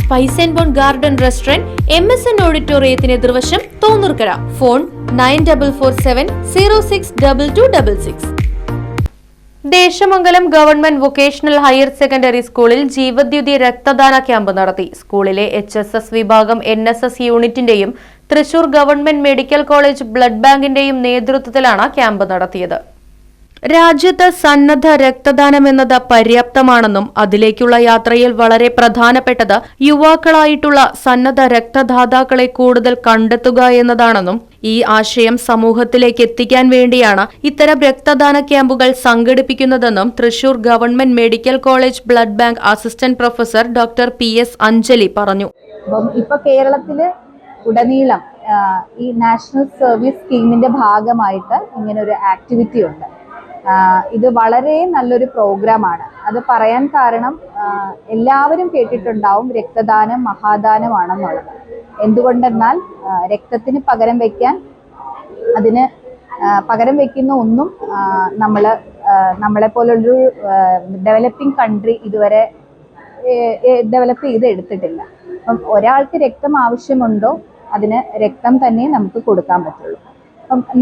Spice and bone garden restaurant M S N ഓഡിറ്റോറിയത്തിന് എതിർവശം Thonnurkara. Phone nine double four seven zero six double two double six. Desamangalam government vocational higher secondary സ്കൂളിൽ ജീവദ്യുതി രക്തദാന camp നടത്തി. സ്കൂളിലെ H S S വിഭാഗം N S S യൂണിറ്റിന്റെയും Thrissur government medical college blood ബാങ്കിന്റെയും നേതൃത്വത്തിലാണ് camp നടത്തിയത്. രാജ്യത്ത് സന്നദ്ധ രക്തദാനം എന്നത് പര്യാപ്തമാണെന്നും അതിലേക്കുള്ള യാത്രയിൽ വളരെ പ്രധാനപ്പെട്ടത് യുവാക്കളായിട്ടുള്ള സന്നദ്ധ രക്തദാതാക്കളെ കൂടുതൽ കണ്ടെത്തുക എന്നതാണെന്നും ഈ ആശയം സമൂഹത്തിലേക്ക് എത്തിക്കാൻ വേണ്ടിയാണ് ഇത്തരം രക്തദാന ക്യാമ്പുകൾ സംഘടിപ്പിക്കുന്നതെന്നും Thrissur government medical college blood bank assistant professor doctor P S Anjali പറഞ്ഞു. ഇപ്പൊ കേരളത്തിൽ ഉടനീളം ഈ നാഷണൽ സർവീസ് സ്കീമിന്റെ ഭാഗമായിട്ട് ഇങ്ങനെ ഒരു ആക്ടിവിറ്റി ഉണ്ട്. ഇത് വളരെ നല്ലൊരു പ്രോഗ്രാമാണ് അത് പറയാൻ കാരണം എല്ലാവരും കേട്ടിട്ടുണ്ടാവും രക്തദാനം മഹാദാനമാണെന്നുള്ളത്. എന്തുകൊണ്ടെന്നാൽ രക്തത്തിന് പകരം വയ്ക്കാൻ അതിന് പകരം വയ്ക്കുന്ന ഒന്നും നമ്മൾ നമ്മളെ പോലുള്ളൊരു ഡെവലപ്പിംഗ് കൺട്രി ഇതുവരെ ഡെവലപ്പ് ചെയ്ത് എടുത്തിട്ടില്ല. അപ്പം ഒരാൾക്ക് രക്തം ആവശ്യമുണ്ടോ അതിന് രക്തം തന്നെ നമുക്ക് കൊടുക്കാൻ പറ്റുള്ളൂ.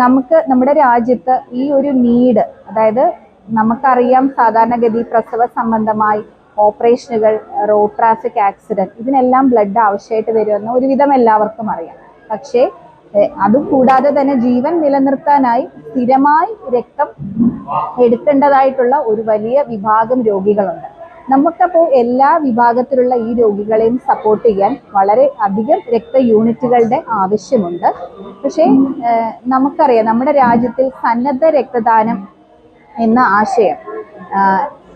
നമുക്ക് നമ്മുടെ രാജ്യത്ത് ഈ ഒരു നീഡ് അതായത് നമുക്കറിയാം സാധാരണഗതി പ്രസവ സംബന്ധമായി ഓപ്പറേഷനുകൾ റോഡ് ട്രാഫിക് ആക്സിഡന്റ് ഇതിനെല്ലാം ബ്ലഡ് ആവശ്യമായിട്ട് വരുമെന്ന് ഒരുവിധം എല്ലാവർക്കും അറിയാം. പക്ഷേ അതും കൂടാതെ തന്നെ ജീവൻ നിലനിർത്താനായി സ്ഥിരമായി രക്തം എടുക്കേണ്ടതായിട്ടുള്ള ഒരു വലിയ വിഭാഗം രോഗികളുണ്ട്. നമുക്കപ്പോൾ എല്ലാ വിഭാഗത്തിലുള്ള ഈ രോഗികളെയും സപ്പോർട്ട് ചെയ്യാൻ വളരെ അധികം രക്ത യൂണിറ്റുകളുടെ ആവശ്യമുണ്ട്. പക്ഷേ നമുക്കറിയാം നമ്മുടെ രാജ്യത്തിൽ സന്നദ്ധ രക്തദാനം എന്ന ആശയം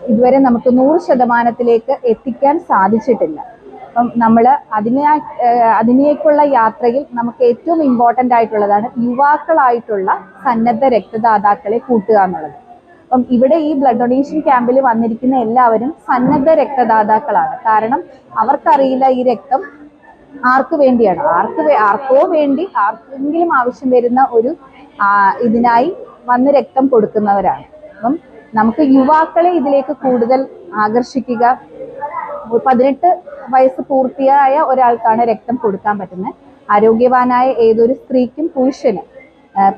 ഇതുവരെ നമുക്ക് നൂറ് ശതമാനത്തിലേക്ക് എത്തിക്കാൻ സാധിച്ചിട്ടില്ല. അപ്പം നമ്മൾ അതിനെ അതിനേക്കുള്ള യാത്രയിൽ നമുക്ക് ഏറ്റവും ഇമ്പോർട്ടന്റ് ആയിട്ടുള്ളതാണ് യുവാക്കളായിട്ടുള്ള സന്നദ്ധ രക്തദാതാക്കളെ കൂട്ടുക എന്നുള്ളത്. അപ്പം ഇവിടെ ഈ ബ്ലഡ് ഡൊണേഷൻ ക്യാമ്പിൽ വന്നിരിക്കുന്ന എല്ലാവരും സന്നദ്ധ രക്തദാതാക്കളാണ്. കാരണം അവർക്കറിയില്ല ഈ രക്തം ആർക്ക് വേണ്ടിയാണ്. ആർക്ക് ആർക്കോ വേണ്ടി ആർക്കെങ്കിലും ആവശ്യം വരുന്ന ഒരു ഇതിനായി വന്ന് രക്തം കൊടുക്കുന്നവരാണ്. അപ്പം നമുക്ക് യുവാക്കളെ ഇതിലേക്ക് കൂടുതൽ ആകർഷിക്കുക പതിനെട്ട് വയസ്സ് പൂർത്തിയായ ഒരാൾക്കാണ് രക്തം കൊടുക്കാൻ പറ്റുന്നത്. ആരോഗ്യവാനായ ഏതൊരു സ്ത്രീക്കും പുരുഷനും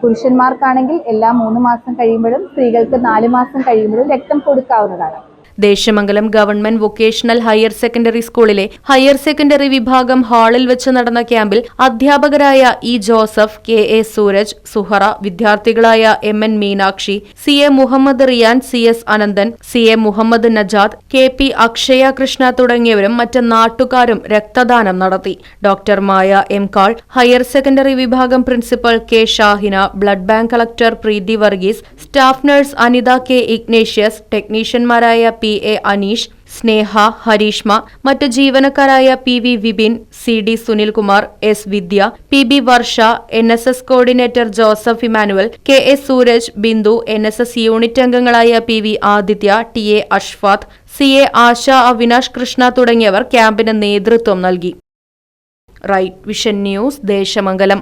പുരുഷന്മാർക്കാണെങ്കിൽ എല്ലാ മൂന്ന് മാസം കഴിയുമ്പോഴും സ്ത്രീകൾക്ക് നാല് മാസം കഴിയുമ്പോഴും രക്തം കൊടുക്കാവുന്നതാണ്. Desamangalam government vocational higher secondary സ്കൂളിലെ ഹയർ സെക്കൻഡറി വിഭാഗം ഹാളിൽ വെച്ച് നടന്ന ക്യാമ്പിൽ അധ്യാപകരായ E Joseph K A Sooraj Suhara വിദ്യാർത്ഥികളായ M N Meenakshi C A Muhammad Riyan C S Ananthan C A Muhammad Najad K P Akshaya Krishna തുടങ്ങിയവരും മറ്റ് നാട്ടുകാരും രക്തദാനം നടത്തി. Doctor Maya M call higher secondary വിഭാഗം principal K Shahina blood bank collector Preethi Varghese staff nurse Anitha K Ignatius ടെക്നീഷ്യന്മാരായ P A Aneesh Sneha Harishma മറ്റ് ജീവനക്കാരായ P V Vipin C D Sunilkumar S Vidya P B Varsha N S S coordinator Joseph Emmanuel K S Sooraj Bindu N S S unit അംഗങ്ങളായ P V Aditya T A Ashfath C A Asha Avinash Krishna തുടങ്ങിയവർ ക്യാമ്പിന് നേതൃത്വം നൽകി. Right vision news Desamangalam.